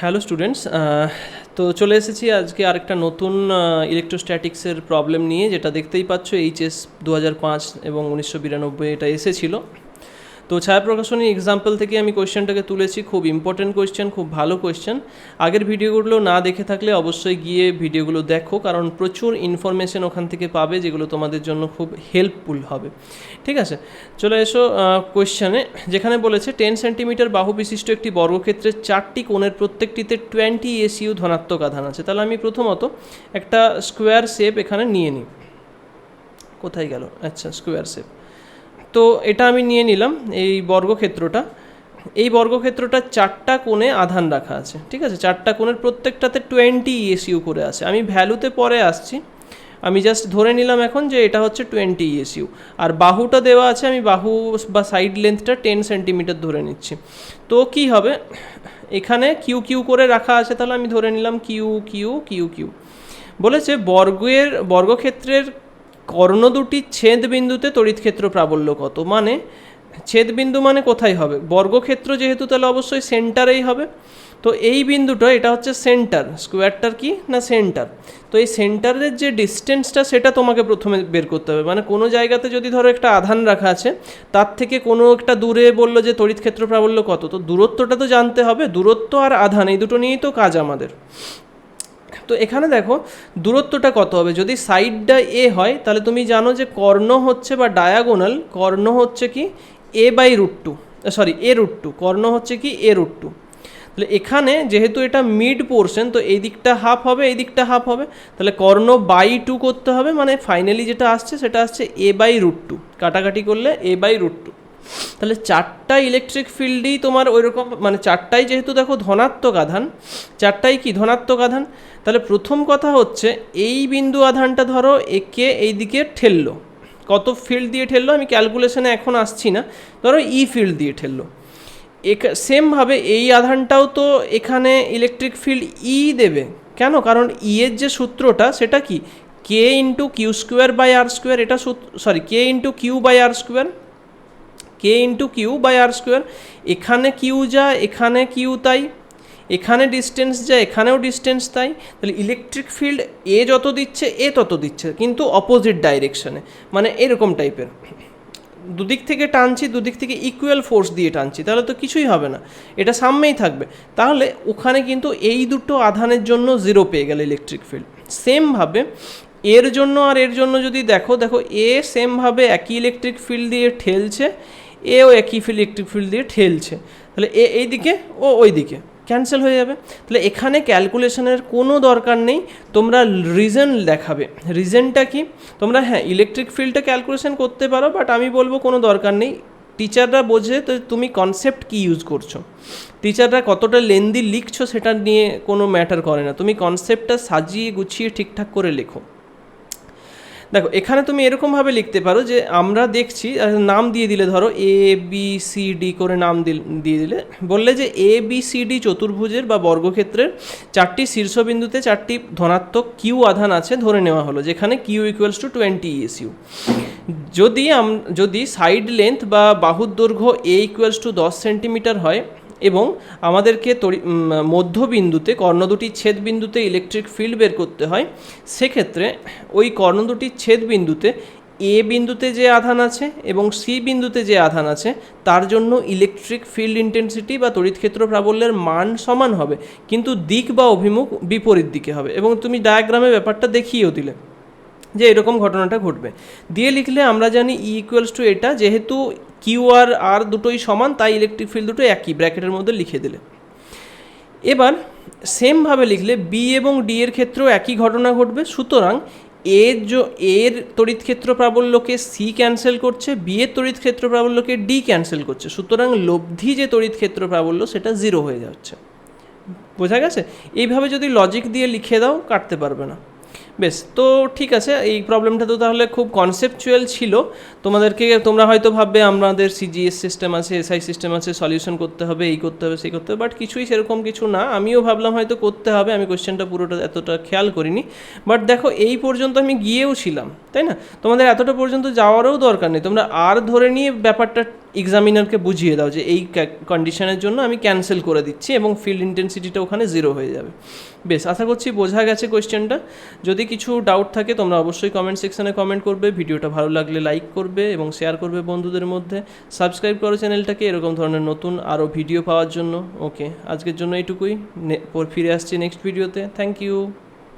Hello students তো চলে এসেছি আজকে আরেকটা নতুন ইলেকট্রোস্ট্যাটিক্সের প্রবলেম নিয়ে, যেটা দেখতেই পাচ্ছ এইচএস দু হাজার পাঁচ এবং উনিশশো বিরানব্বই এটা এসেছিল। তো ছায়া প্রকাশনী এক্সাম্পল থেকে আমি কোয়েশ্চেনটাকে তুলেছি, খুব ইম্পর্টেন্ট কোয়েশ্চেন খুব ভালো কোয়েশ্চেন আগের ভিডিওগুলো না দেখে থাকলে অবশ্যই গিয়ে ভিডিওগুলো দেখো, কারণ প্রচুর ইনফরমেশন ওখান থেকে পাবে যেগুলো তোমাদের জন্য খুব হেল্পফুল হবে। ঠিক আছে? চলে এসো কোয়েশ্চেনে যেখানে বলেছে টেন সেন্টিমিটার বাহু বিশিষ্ট একটি বর্গক্ষেত্রের চারটি কোণের প্রত্যেকটিতে টোয়েন্টি এসইউ ধনাত্মক আধান আছে। তাহলে আমি প্রথমত একটা স্কোয়ার শেপ এখানে নিয়ে নিই। কোথায় গেল? আচ্ছা স্কোয়ার শেপ তো এটা আমি নিয়ে নিলাম এই বর্গক্ষেত্রটা। এই বর্গক্ষেত্রটা চারটা কোণে আধান রাখা আছে, ঠিক আছে? চারটা কোণের প্রত্যেকটাতে টোয়েন্টি ইএসইউ করে আছে। আমি ভ্যালুতে পরে আসছি। আমি জাস্ট ধরে নিলাম এখন যে এটা হচ্ছে টোয়েন্টি ইএসইউ আর বাহুটা দেওয়া আছে, আমি বাহু বা সাইড লেন্থটা টেন সেন্টিমিটার ধরে নিচ্ছি। তো কি হবে? এখানে কিউ কিউ করে রাখা আছে, তাহলে আমি ধরে নিলাম কিউ কিউ কিউ কিউ বলেছে বর্গের, বর্গক্ষেত্রের কর্ণ দুটি ছেদ বিন্দুতে তড়িৎ ক্ষেত্র প্রাবল্য কত? মানে ছেদ বিন্দু মানে কোথায় হবে? বর্গক্ষেত্র যেহেতু তাহলে অবশ্যই সেন্টারেই হবে। তো এই বিন্দুটা, এটা হচ্ছে সেন্টার স্কোয়ারটার কি না সেন্টার তো এই সেন্টারের যে ডিস্টেন্সটা সেটা তোমাকে প্রথমে বের করতে হবে। মানে কোনো জায়গাতে যদি ধরো একটা আধান রাখা আছে, তার থেকে কোনো একটা দূরে বলল যে তড়িৎ ক্ষেত্র প্রাবল্য কত? তো দূরত্বটা তো জানতে হবে। দূরত্ব আর আধান, এই দুটো নিয়েই তো কাজ আমাদের। তো এখানে দেখো, দূরত্বটা কত হবে? যদি সাইডটা এ হয়, তাহলে তুমি জানো যে কর্ণ হচ্ছে বা ডায়াগোনাল কর্ণ হচ্ছে কি a by root two sorry a root two কর্ণ হচ্ছে কি এ রুট টু তাহলে এখানে যেহেতু এটা মিড পোর্শন তো এই দিকটা হাফ হবে, এই দিকটা হাফ হবে। তাহলে কর্ণ বাই টু করতে হবে মানে ফাইনালি যেটা আসছে, সেটা আসছে এ বাই রুট টু কাটাকাটি করলে এ বাই রুট টু তাহলে চারটা ইলেকট্রিক ফিল্ডেই তোমার ওই রকম মানে চারটাই যেহেতু দেখো ধনাত্মক আধান, চারটাই কি ধনাত্মক আধান? তাহলে প্রথম কথা হচ্ছে এই বিন্দু আধানটা ধরো একে এই দিকে ঠেললো। কত ফিল্ড দিয়ে ঠেললো? আমি ক্যালকুলেশনে এখন আসছি না। ধরো ই ফিল্ড দিয়ে ঠেললো। এক সেমভাবে এই আধানটাও তো এখানে ইলেকট্রিক ফিল্ড ই দেবে। কেন? কারণ ই এর যে সূত্রটা, সেটা কি? K into Q square by R square এটা sorry K into Q by R square K into Q by R square এখানে কিউ যা, এখানে কিউ তাই। এখানে ডিস্টেন্স যা, এখানেও ডিস্টেন্স তাই। তাহলে ইলেকট্রিক ফিল্ড এ যত দিচ্ছে এ তত দিচ্ছে, কিন্তু অপোজিট ডাইরেকশনে মানে এরকম টাইপের দুদিক থেকে টানছি, দুদিক থেকে ইকুয়াল ফোর্স দিয়ে টানছি, তাহলে তো কিছুই হবে না। এটা সামনেই থাকবে। তাহলে ওখানে কিন্তু এই দুটো আধানের জন্য জিরো পেয়ে গেল ইলেকট্রিক ফিল্ড সেমভাবে এর জন্য আর এর জন্য যদি দেখো দেখো এ সেমভাবে একই ইলেকট্রিক ফিল্ড দিয়ে ঠেলছে। এও একই ফিল্ড ইলেকট্রিক ফিল্ড দিয়ে ঠেলছে। তাহলে এ, এই দিকে ও ওই দিকে। ক্যান্সেল হয়ে যাবে। তাহলে এখানে ক্যালকুলেশনের কোনো দরকার নেই। তোমরা রিজন দেখাবে। রিজনটা কি? তোমরা হ্যাঁ ইলেকট্রিক ফিল্ডটা ক্যালকুলেশন করতে পারো বাট আমি বলব কোনো দরকার নেই। টিচাররা বোঝে তো তুমি কনসেপ্ট কি ইউজ করছ। টিচাররা কতটা লেন্দি লিখছো সেটা নিয়ে কোনো ম্যাটার করে না। তুমি কনসেপ্টটা সাজিয়ে গুছিয়ে ঠিকঠাক করে লেখো। দেখো, এখানে তুমি এরকমভাবে লিখতে পারো যে আমরা দেখছি নাম দিয়ে দিলে ধরো এ বি সি ডি করে নাম দিয়ে দিলে, বললে যে এ বি সি ডি চতুর্ভুজের বা বর্গক্ষেত্রের চারটি শীর্ষবিন্দুতে চারটি ধনাত্মক কিউ আধান আছে ধরে নেওয়া হলো, যেখানে Q equals to twenty you যদি যদি সাইড লেন্থ বা বাহুর দৈর্ঘ্য এ ইকুয়ালস টু দশ সেন্টিমিটার হয় এবং আমাদেরকে তরি মধ্যবিন্দুতে, কর্ণ দুটির ছেদ বিন্দুতে ইলেকট্রিক ফিল্ড বের করতে হয়। সেক্ষেত্রে ওই কর্ণ দুটির ছেদ বিন্দুতে এ বিন্দুতে যে আধান আছে এবং সি বিন্দুতে যে আধান আছে, তার জন্য ইলেকট্রিক ফিল্ড ইন্টেন্সিটি বা তড়িৎক্ষেত্র প্রাবল্যের মান সমান হবে, কিন্তু দিক বা অভিমুখ বিপরীত দিকে হবে। এবং তুমি ডায়াগ্রামে ব্যাপারটা দেখিয়েও দিলে যে এরকম ঘটনাটা ঘটবে। দিয়ে লিখলে আমরা জানি ই ইকুয়ালস টু এটা যেহেতু কিউ আর আর দুটোই সমান, তাই ইলেকট্রিক ফিল্ড দুটো একই, ব্র্যাকেটের মধ্যে লিখে দিলে। এবার সেমভাবে লিখলে বি এবং ডি এর ক্ষেত্রেও একই ঘটনা ঘটবে, সুতরাং এর এর তড়িৎ ক্ষেত্র প্রাবল্যকে সি ক্যান্সেল করছে বি এর তড়িৎ ক্ষেত্র প্রাবল্যকে ডি ক্যান্সেল করছে, সুতরাং লব্ধি যে তড়িৎ ক্ষেত্র প্রাবল্য, সেটা জিরো হয়ে যাচ্ছে। বোঝা গেছে? এইভাবে যদি লজিক দিয়ে লিখে দাও, কাটতে পারবে না। বেশ, তো ঠিক আছে, এই প্রবলেমটা তো তাহলে খুব কনসেপচুয়াল ছিল। তোমাদেরকে, তোমরা হয়তো ভাববে আমাদের সিজিএস সিস্টেম আছে এসআই সিস্টেম আছে সলিউশন করতে হবে, এই করতে হবে, সেই করতে হবে বাট কিছুই সেরকম কিছু না। আমিও ভাবলাম হয়তো করতে হবে, আমি কোয়েশ্চেনটা পুরোটা এতটা খেয়াল করিনি। বাট দেখো, এই পর্যন্ত আমি গিয়েও ছিলাম, তাই না? তোমাদের এতটা পর্যন্ত যাওয়ারও দরকার নেই। তোমরা আর ধরে নিয়ে ব্যাপারটা এক্সামিনারকে বুঝিয়ে দাও যে এই কন্ডিশনের জন্য আমি ক্যান্সেল করে দিচ্ছি এবং ফিল্ড ইন্টেন্সিটিটা ওখানে জিরো হয়ে যাবে। বেশ, আশা করছি বোঝা গেছে কোয়েশ্চেনটা যদি কিছু ডাউট থাকে, তোমরা অবশ্যই কমেন্ট সেকশনে কমেন্ট করবে। ভিডিওটা ভালো লাগলে লাইক করবে এবং শেয়ার করবে বন্ধুদের মধ্যে। সাবস্ক্রাইব করো চ্যানেলটাকে এরকম ধরনের নতুন আরও ভিডিও পাওয়ার জন্য। ওকে আজকের জন্য এইটুকুই। ফিরে আসছি নেক্সট ভিডিওতে থ্যাংক ইউ